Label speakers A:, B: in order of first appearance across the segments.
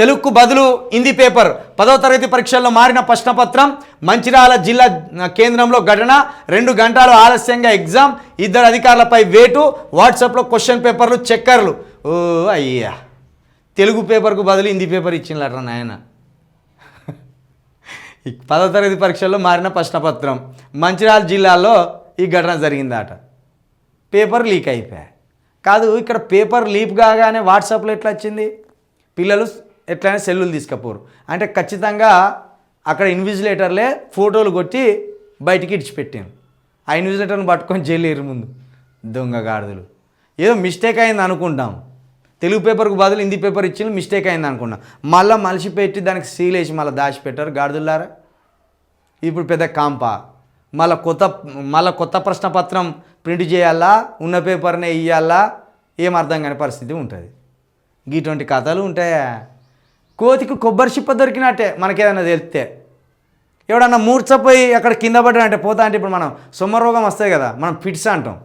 A: తెలుగుకు బదులు హిందీ పేపర్. పదో తరగతి పరీక్షల్లో మారిన ప్రశ్నపత్రం మంచిర్యాల జిల్లా కేంద్రంలో ఘటన రెండు గంటలు ఆలస్యంగా ఎగ్జామ్ ఇద్దరు అధికారులపై వేటు వాట్సాప్లో క్వశ్చన్ పేపర్లు చెక్కర్లు. ఓ అయ్యా. తెలుగు పేపర్కు బదులు హిందీ పేపర్ ఇచ్చిండ్లట నాయన. పదో తరగతి పరీక్షల్లో మారిన ప్రశ్నపత్రం. మంచిర్యాల జిల్లాలో ఈ ఘటన జరిగిందట. పేపర్ లీక్ అయిపోయా. కాదు ఇక్కడ పేపర్ లీక్ కాగానే వాట్సాప్లో ఎట్లా వచ్చింది పిల్లలు ఎట్లయినా సెల్లులు తీసుకపోరు. అంటే ఖచ్చితంగా అక్కడ ఇన్విజిలేటర్లే ఫోటోలు కొట్టి బయటికి ఇడిచిపెట్టాను ఆ ఇన్విజిలేటర్ని పట్టుకొని జైలు ముందు. దొంగ గాడిదలు. ఏదో మిస్టేక్ అయింది అనుకుంటాం. తెలుగు పేపర్కు బదులు హిందీ పేపర్ ఇచ్చిన మిస్టేక్ అయింది అనుకున్నాం మళ్ళీ మలిసి పెట్టి దానికి సీల్ వేసి మళ్ళీ దాచిపెట్టారు గాడిదల్లారా ఇప్పుడు పెద్ద కాంప. మళ్ళీ కొత్త మళ్ళీ కొత్త ప్రశ్నపత్రం ప్రింట్ చేయాలా? ఉన్న పేపర్నే ఇవ్వాలా ఏం అర్థం కాని పరిస్థితి ఉంటుంది. ఇటువంటి కథలు ఉంటాయా? కోతికి కొబ్బరి చిప్ప దొరికినట్టే మనకేదైనా తెలిస్తే. ఎవడన్నా మూర్చపోయి అక్కడ కింద పడ్డాడంటే పోతా అంటే ఇప్పుడు మనం సొమ్మ రోగం వస్తాయి కదా మనం పిట్స్ అంటాం.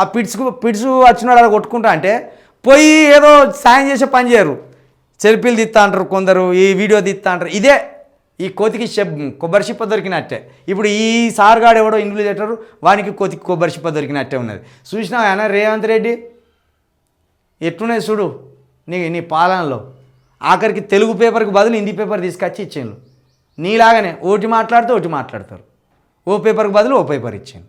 A: ఆ పిట్స్కు పిట్స్ వచ్చినాడు అలా కొట్టుకుంటా అంటే పోయి ఏదో సాయం చేసే పని చేయరు. సెల్ఫీలు తీస్తా అంటారు కొందరు ఈ వీడియో తీస్తా అంటారు. ఇదే ఈ కోతికి చెప్ కొబ్బరి చిప్ప దొరికినట్టే. ఇప్పుడు ఈ సార్గాడు ఎవడో ఇన్విజిలేటర్ వానికి కోతికి కొబ్బరి చిప్ప దొరికినట్టే ఉన్నది. చూసినా ఆయన రేవంత్ రెడ్డి? ఎట్లున్నది చూడు నీ నీ పాలనలో. ఆఖరికి తెలుగు పేపర్కి బదులు హిందీ పేపర్ తీసుకొచ్చి ఇచ్చాను నీలాగానే ఓటి మాట్లాడితే ఒకటి మాట్లాడతారు. ఓ పేపర్కి బదులు ఓ పేపర్ ఇచ్చాను